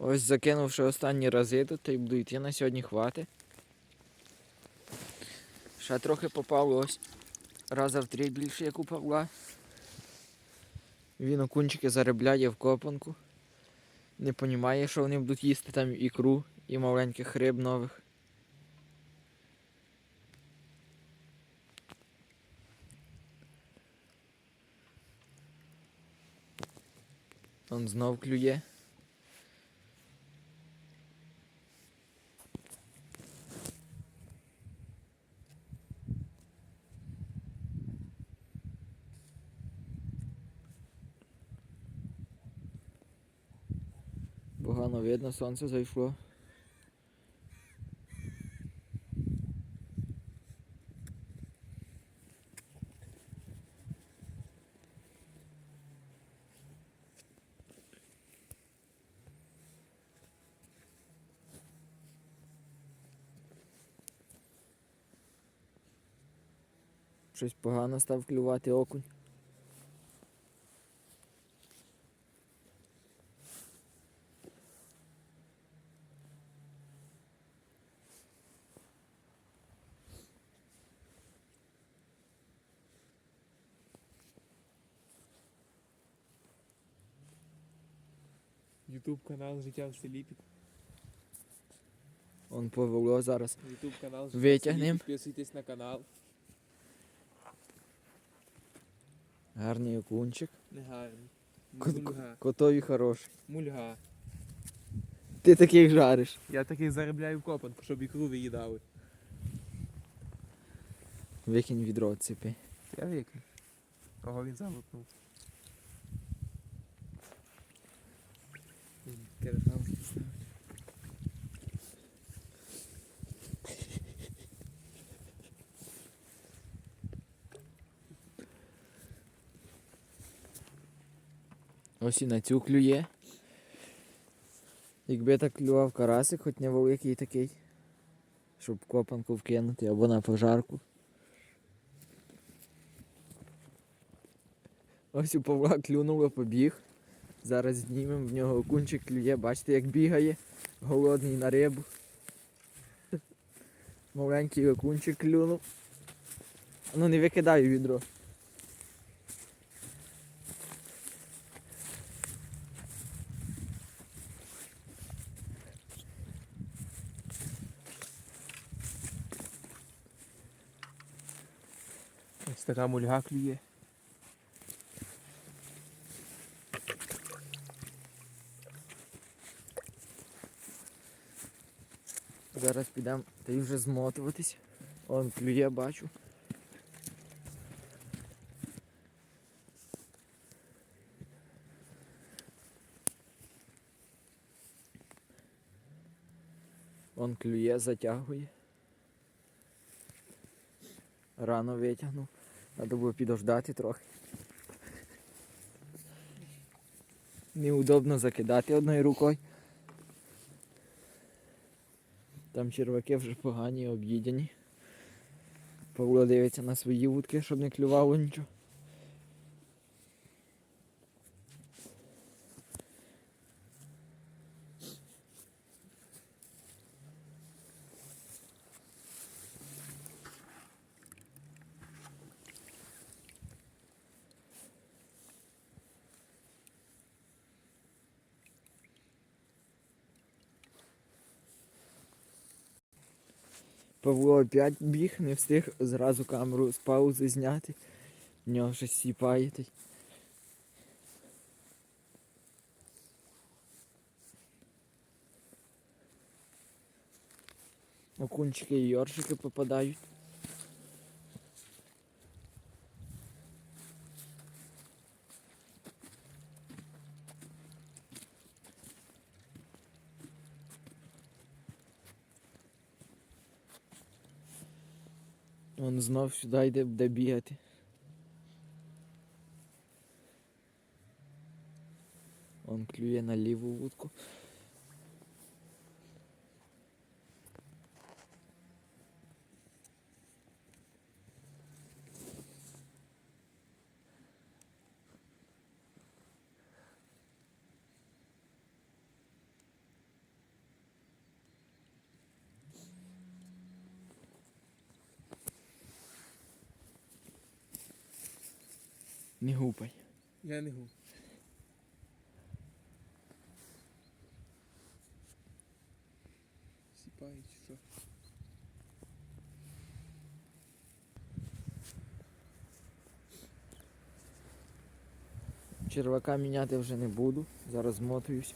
Ось закинувши останні рази та й буду йти на сьогодні хвати. Ще трохи попав ось. Раза в три більше, як у Павла. Він окунчики заробляє в копанку. Не понімає, що вони будуть їсти там ікру і маленьких риб нових. Он знов клює. Погано видно, сонце зайшло. Щось погано став клювати окунь. Ютуб канал Життя в селі. Під- Он повело зараз. Ютуб канал Життя в Витягнем. селі. Підписуйтесь на канал. Гарний окунчик. Негарний. Ко- Мульга. Котові хороший. Мульга. Ти таких жариш. Я таких заробляю в копанку, щоб ікру виїдали. Викинь відро цепи. Я викину. Кого він залупнув? Керефалки ставить. Ось і на цю клює. Якби так клював карасик, хоч невеликий такий, щоб копанку вкинути або на пожарку. Ось у Павла клюнуло, побіг. Зараз знімемо в нього окунчик клює, бачите, як бігає, голодний на рибу. Маленький окунчик клюнув. Ну не викидай відро. Ось така мульга клює. Зараз підемо та й вже змотуватись. Он клює, бачу. Он клює, затягує. Рано витягнув. Треба було підождати трохи. Неудобно закидати одною рукою. Там черваки вже погані, об'їдені. Павло дивиться на свої вудки, щоб не клювало нічого. Павло опять біг, не встиг зразу камеру з паузи зняти. В нього щось сіпає. Окунчики і йоршики попадають. Он знов сюди йде буде бігати. Он клює на ліву вудку. Не гупай. Я не гу. Сіпають, що? Червака міняти вже не буду. Зараз змотуюсь.